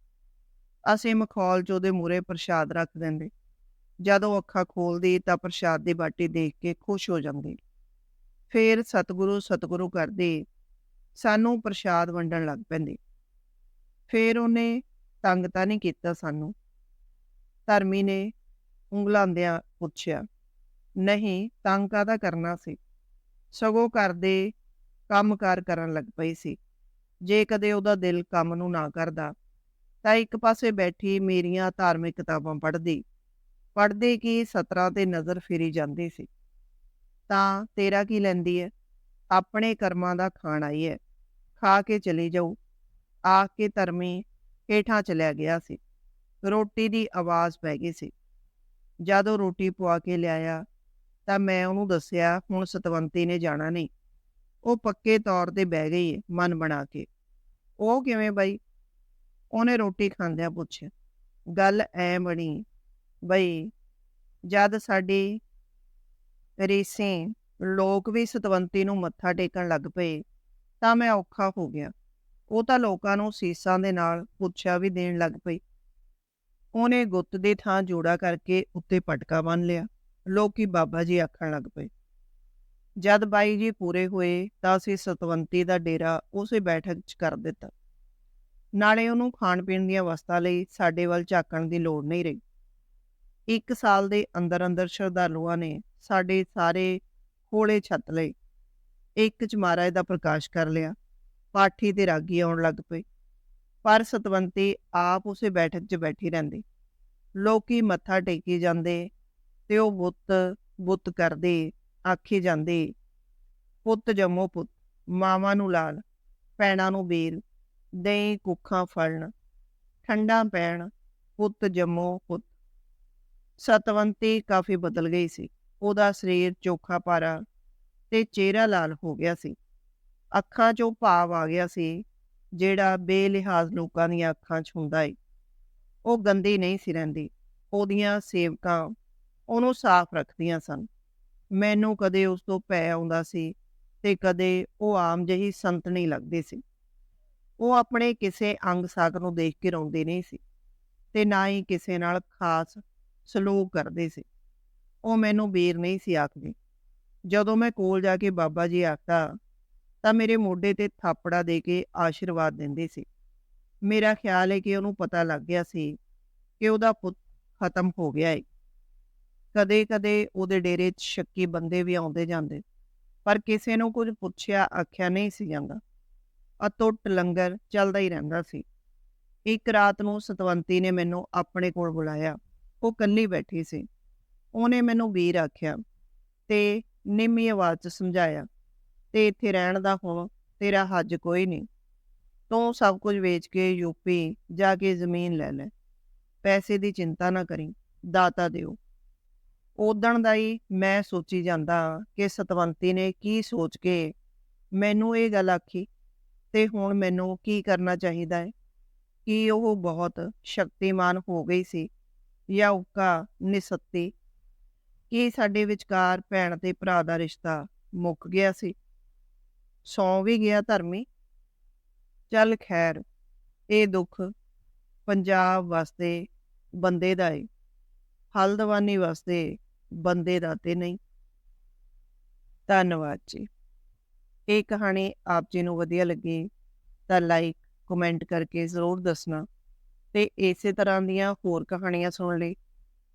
ਅਸੀਂ ਮਖੌਲ ਚ ਉਹਦੇ ਮੂਰੇ ਪ੍ਰਸ਼ਾਦ ਰੱਖ ਦਿੰਦੇ। ਜਦੋਂ ਅੱਖਾਂ ਖੋਲਦੀ ਤਾਂ ਪ੍ਰਸ਼ਾਦ ਦੀ ਬਾਟੀ ਦੇਖ ਕੇ ਖੁਸ਼ ਹੋ ਜਾਂਦੀ। ਫੇਰ ਸਤਿਗੁਰੂ ਸਤਿਗੁਰੂ ਕਰਦੇ ਸਾਨੂੰ ਪ੍ਰਸ਼ਾਦ ਵੰਡਣ ਲੱਗ ਪੈਂਦੇ। ਫੇਰ ਉਹਨੇ ਤੰਗ ਤਾਂ ਨਹੀਂ ਕੀਤਾ ਸਾਨੂੰ। ਧਰਮੀ ਨੇ ਉਂਗਲਾਂਦਿਆਂ ਪੁੱਛਿਆ, ਨਹੀਂ, ਤੰਗ ਕਾਹਦਾ ਕਰਨਾ ਸੀ? ਸਗੋਂ ਕਰਦੇ ਕੰਮਕਾਰ ਕਰਨ ਲੱਗ ਪਈ ਸੀ। ਜੇ ਕਦੇ ਉਹਦਾ ਦਿਲ ਕੰਮ ਨੂੰ ਨਾ ਕਰਦਾ, ਤਾਂ ਇੱਕ ਪਾਸੇ ਬੈਠੀ ਮੇਰੀਆਂ ਧਾਰਮਿਕ ਕਿਤਾਬਾਂ ਪੜ੍ਹਦੀ। ਪੜ੍ਹਦੇ ਕੀ ਸਤਰਾਂ ਤੇ ਨਜ਼ਰ ਫੇਰੀ ਜਾਂਦੀ ਸੀ। ਤਾਂ ਤੇਰਾ ਕੀ ਲੈਂਦੀ ਹੈ ਆਪਣੇ ਕਰਮਾਂ ਦਾ ਖਾਣ ਆਈ ਹੈ ਖਾ ਕੇ ਚਲੀ ਜਾਊ। ਆ ਕੇ ਧਰਮੀ ਹੇਠਾਂ ਚਲਿਆ ਗਿਆ ਸੀ। ਰੋਟੀ ਦੀ ਆਵਾਜ਼ ਪੈ ਗਈ ਸੀ। ਜਦੋਂ ਰੋਟੀ ਪਵਾ ਕੇ ਲਿਆਇਆ, ਤਾਂ ਮੈਂ ਉਹਨੂੰ ਦੱਸਿਆ, ਹੁਣ ਸਤਵੰਤੀ ਨੇ ਜਾਣਾ ਨਹੀਂ। ਉਹ ਪੱਕੇ ਤੌਰ ਤੇ ਬਹਿ ਗਈ ਏ, ਮਨ ਬਣਾ ਕੇ। ਉਹ ਕਿਵੇਂ ਬਈ? ਉਹਨੇ ਰੋਟੀ ਖਾਂਦਿਆਂ ਪੁੱਛਿਆ। ਗੱਲ ਐ ਬਣੀ ਬਈ, ਜਦ ਸਾਡੀ ਰੀਸੇ ਲੋਕ ਵੀ ਸਤਵੰਤੀ ਨੂੰ ਮੱਥਾ ਟੇਕਣ ਲੱਗ ਪਏ, ਤਾਂ ਮੈਂ ਔਖਾ ਹੋ ਗਿਆ। ਉਹ ਤਾਂ ਲੋਕਾਂ ਨੂੰ ਸੀਸਾਂ ਦੇ ਨਾਲ ਪੁੱਛਿਆ ਵੀ ਦੇਣ ਲੱਗ ਪਈ। ਉਹਨੇ ਗੁੱਤ ਦੀ ਥਾਂ ਜੋੜਾ ਕਰਕੇ ਉੱਤੇ ਪਟਕਾ ਬੰਨ ਲਿਆ। ਲੋਕੀ ਬਾਬਾ ਜੀ ਆਖਣ ਲੱਗ ਪਏ, ਜਦ ਬਾਈ ਜੀ ਪੂਰੇ ਹੋਏ, ਤਾਂ ਅਸੀਂ ਸਤਵੰਤੀ ਦਾ ਡੇਰਾ ਉਸੇ ਬੈਠਕ 'ਚ ਕਰ ਦਿੱਤਾ। ਨਾਲੇ ਉਹਨੂੰ ਖਾਣ ਪੀਣ ਦੀਆਂ ਵਸਤਾਂ ਲਈ ਸਾਡੇ ਵੱਲ ਝਾਕਣ ਦੀ ਲੋੜ ਨਹੀਂ ਰਹੀ। ਇੱਕ ਸਾਲ ਦੇ ਅੰਦਰ ਅੰਦਰ ਸ਼ਰਧਾਲੂਆਂ ਨੇ ਸਾਡੇ ਸਾਰੇ ਹੋਲੇ ਛੱਤ ਲਏ ਇੱਕ ਚ ਮਹਾਰਾਜ ਦਾ ਪ੍ਰਕਾਸ਼ ਕਰ ਲਿਆ। ਪਾਠੀ ਤੇ ਰਾਗੀ ਆਉਣ ਲੱਗ ਪਏ। ਪਰ ਸਤਵੰਤੀ ਆਪ ਉਸੇ ਬੈਠਕ 'ਚ ਬੈਠੀ ਰਹਿੰਦੀ। ਲੋਕੀ ਮੱਥਾ ਟੇਕੀ ਜਾਂਦੇ ਤੇ ਉਹ ਬੁੱਤ ਬੁੱਤ ਕਰਦੇ, ਆਖੀ ਜਾਂਦੇ, ਪੁੱਤ ਜੰਮੋ ਪੁੱਤ, ਮਾਵਾਂ ਨੂੰ ਲਾਲ, ਪੈਣਾ ਨੂੰ ਬੇਲ ਦਹੀਂ ਕੁੱਖਾਂ ਫਲਣ ਠੰਡਾ ਪੈਣ, ਪੁੱਤ ਜੰਮੋ ਪੁੱਤ। ਸਤਵੰਤੀ ਕਾਫੀ ਬਦਲ ਗਈ ਸੀ। ਉਹਦਾ ਸਰੀਰ ਚੋਖਾ ਪਾਰਾ ਤੇ ਚਿਹਰਾ ਲਾਲ ਹੋ ਗਿਆ ਸੀ। ਅੱਖਾਂ 'ਚੋਂ ਭਾਵ ਆ ਗਿਆ ਸੀ, ਜਿਹੜਾ ਬੇਲਿਹਾਜ਼ ਲੋਕਾਂ ਦੀਆਂ ਅੱਖਾਂ 'ਚ ਹੁੰਦਾ ਏ। ਉਹ ਗੰਦੀ ਨਹੀਂ ਸੀ ਰਹਿੰਦੀ, ਉਹਦੀਆਂ ਸੇਵਕਾਂ ਉਹਨੂੰ ਸਾਫ਼ ਰੱਖਦੀਆਂ ਸਨ। ਮੈਨੂੰ ਕਦੇ ਉਸ ਤੋਂ ਪੈ ਆਉਂਦਾ ਸੀ ਤੇ ਕਦੇ ਉਹ ਆਮ ਜਿਹੀ ਸੰਤਣੀ ਲੱਗਦੀ ਸੀ। ਉਹ ਆਪਣੇ ਕਿਸੇ ਅੰਗ ਸਾਕ ਨੂੰ ਦੇਖ ਕੇ ਰੋਂਦੇ ਨਹੀਂ ਸੀ ਤੇ ਨਾ ਹੀ ਕਿਸੇ ਨਾਲ ਖਾਸ ਸਲੂਕ ਕਰਦੇ ਸੀ। ਉਹ ਮੈਨੂੰ ਵੀਰ ਨਹੀਂ ਸੀ ਆਖਦੀ। ਜਦੋਂ ਮੈਂ ਕੋਲ ਜਾ ਕੇ ਬਾਬਾ ਜੀ ਆਖਦਾ, ਤਾਂ ਮੇਰੇ ਮੋਢੇ ਤੇ ਥਾਪੜਾ ਦੇ ਕੇ ਆਸ਼ੀਰਵਾਦ ਦਿੰਦੇ ਸੀ। ਮੇਰਾ ਖਿਆਲ ਹੈ ਕਿ ਉਹਨੂੰ ਪਤਾ ਲੱਗ ਗਿਆ ਸੀ ਕਿ ਉਹਦਾ ਪੁੱਤ ਖਤਮ ਹੋ ਗਿਆ ਹੈ ਕਦੇ-ਕਦੇ ਉਹਦੇ ਡੇਰੇ 'ਚ ਸ਼ੱਕੀ ਬੰਦੇ ਵੀ ਆਉਂਦੇ ਜਾਂਦੇ, ਪਰ ਕਿਸੇ ਨੂੰ ਕੁਝ ਪੁੱਛਿਆ, ਆਖਿਆ ਨਹੀਂ ਸੀ ਜਾਂਦਾ। ਅਤੁੱਟ ਲੰਗਰ ਚੱਲਦਾ ਹੀ ਰਹਿੰਦਾ ਸੀ। ਇੱਕ ਰਾਤ ਨੂੰ ਸਤਵੰਤੀ ਨੇ ਮੈਨੂੰ ਆਪਣੇ ਕੋਲ ਬੁਲਾਇਆ। ਉਹ ਇਕੱਲੀ ਬੈਠੀ ਸੀ। ਉਹਨੇ ਮੈਨੂੰ ਵੀਰ ਆਖਿਆ ਤੇ ਨਿੰਮੀ ਆਵਾਜ਼ 'ਚ ਸਮਝਾਇਆ, ਤੇ ਇੱਥੇ ਰਹਿਣ ਦਾ ਹੁਣ ਤੇਰਾ ਹੱਜ ਕੋਈ ਨਹੀਂ। ਤੂੰ ਸਭ ਕੁਝ ਵੇਚ ਕੇ ਯੂਪੀ ਜਾ ਕੇ ਜ਼ਮੀਨ ਲੈ ਲੈ। ਪੈਸੇ ਦੀ ਚਿੰਤਾ ਨਾ ਕਰੀ, ਦਾਤਾ ਦਿਓ। ਉਦਣ ਦਾ ਹੀ ਮੈਂ ਸੋਚੀ ਜਾਂਦਾ ਕਿ ਸਤਵੰਤੀ ਨੇ ਕੀ ਸੋਚ ਕੇ ਮੈਨੂੰ ਇਹ ਗੱਲ ਆਖੀ ਤੇ ਹੁਣ ਮੈਨੂੰ ਕੀ ਕਰਨਾ ਚਾਹੀਦਾ ਹੈ? ਕਿ ਉਹ ਬਹੁਤ ਸ਼ਕਤੀਮਾਨ ਹੋ ਗਈ ਸੀ ਜਾਂ ਉਕਾ ਨਿਸੱਤੀ ਕੀ ਸਾਡੇ ਵਿਚਕਾਰ ਭੈਣ ਤੇ ਭਰਾ ਦਾ ਰਿਸ਼ਤਾ ਮੁੱਕ ਗਿਆ ਸੀ। ਸੌ ਵੀ ਗਿਆ ਧਰਮੀ। ਚੱਲ ਖੈਰ, ਇਹ ਦੁੱਖ ਪੰਜਾਬ ਵਾਸਤੇ ਬੰਦੇ ਦਾ ਏ। ਹਲਦਵਾਨੀ ਵਾਸਤੇ ਬੰਦੇ ਦਾ ਤੇ ਨਹੀਂ। ਧੰਨਵਾਦ ਜੀ। ਇਹ ਕਹਾਣੀ ਆਪ ਜੀ ਨੂੰ ਵਧੀਆ ਲੱਗੀ ਤਾਂ ਲਾਈਕ, ਕਮੈਂਟ ਕਰਕੇ ਜ਼ਰੂਰ ਦੱਸਣਾ। ਤੇ ਇਸੇ ਤਰ੍ਹਾਂ ਦੀਆਂ ਹੋਰ ਕਹਾਣੀਆਂ ਸੁਣਨ ਲਈ